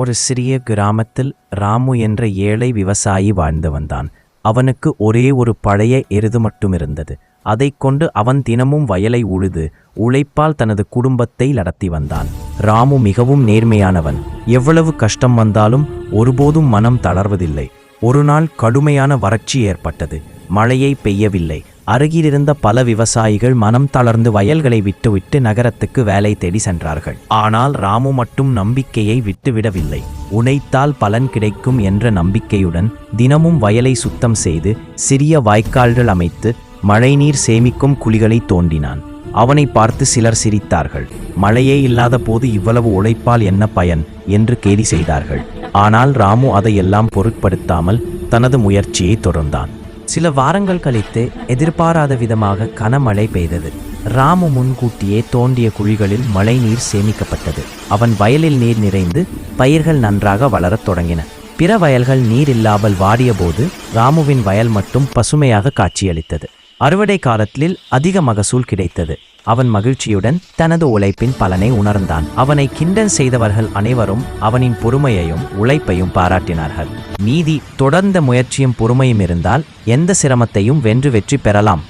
ஒரு சிறிய கிராமத்தில் ராமு என்ற ஏழை விவசாயி வாழ்ந்து வந்தான். அவனுக்கு ஒரே ஒரு பழைய எருது மட்டும் இருந்தது அதை கொண்டு அவன் தினமும் வயலை உழுது உழைப்பால் தனது குடும்பத்தை நடத்தி வந்தான். ராமு மிகவும் நேர்மையானவன். எவ்வளவு கஷ்டம் வந்தாலும் ஒருபோதும் மனம் தளர்வதில்லை. ஒரு நாள் கடுமையான வறட்சி ஏற்பட்டது. மழையை பெய்யவில்லை. அருகிலிருந்த பல விவசாயிகள் மனம் தளர்ந்து வயல்களை விட்டுவிட்டு நகரத்துக்கு வேலை தேடி சென்றார்கள். ஆனால் ராமு மட்டும் நம்பிக்கையை விட்டுவிடவில்லை. உழைத்தால் பலன் கிடைக்கும் என்ற நம்பிக்கையுடன் தினமும் வயலை சுத்தம் செய்து சிறிய வாய்க்கால்கள் அமைத்து மழைநீர் சேமிக்கும் குழிகளை தோண்டினான். அவனை பார்த்து சிலர் சிரித்தார்கள். மழையே இல்லாத போது இவ்வளவு உழைப்பால் என்ன பயன் என்று கேலி செய்தார்கள். ஆனால் ராமு அதையெல்லாம் பொருட்படுத்தாமல் தனது முயற்சியை தொடர்ந்தான். சில வாரங்கள் கழித்து எதிர்பாராத விதமாக கனமழை பெய்தது. ராமு முன்கூட்டியே தோண்டிய குழிகளில் மழைநீர் சேமிக்கப்பட்டது. அவன் வயலில் நீர் நிறைந்து பயிர்கள் நன்றாக வளரத் தொடங்கின. பிற வயல்கள் நீர் இல்லாமல் வாடியபோது ராமுவின் வயல் மட்டும் பசுமையாக காட்சியளித்தது. அறுவடை காலத்தில் அதிக மகசூல் கிடைத்தது. அவன் மகிழ்ச்சியுடன் தனது உழைப்பின் பலனை உணர்ந்தான். அவனை கிண்டன் செய்தவர்கள் அனைவரும் அவனின் பொறுமையையும் உழைப்பையும் பாராட்டினார்கள். நீதி தொடர்ந்த முயற்சியும் பொறுமையும் இருந்தால் எந்த சிரமத்தையும் வென்று வெற்றி பெறலாம்.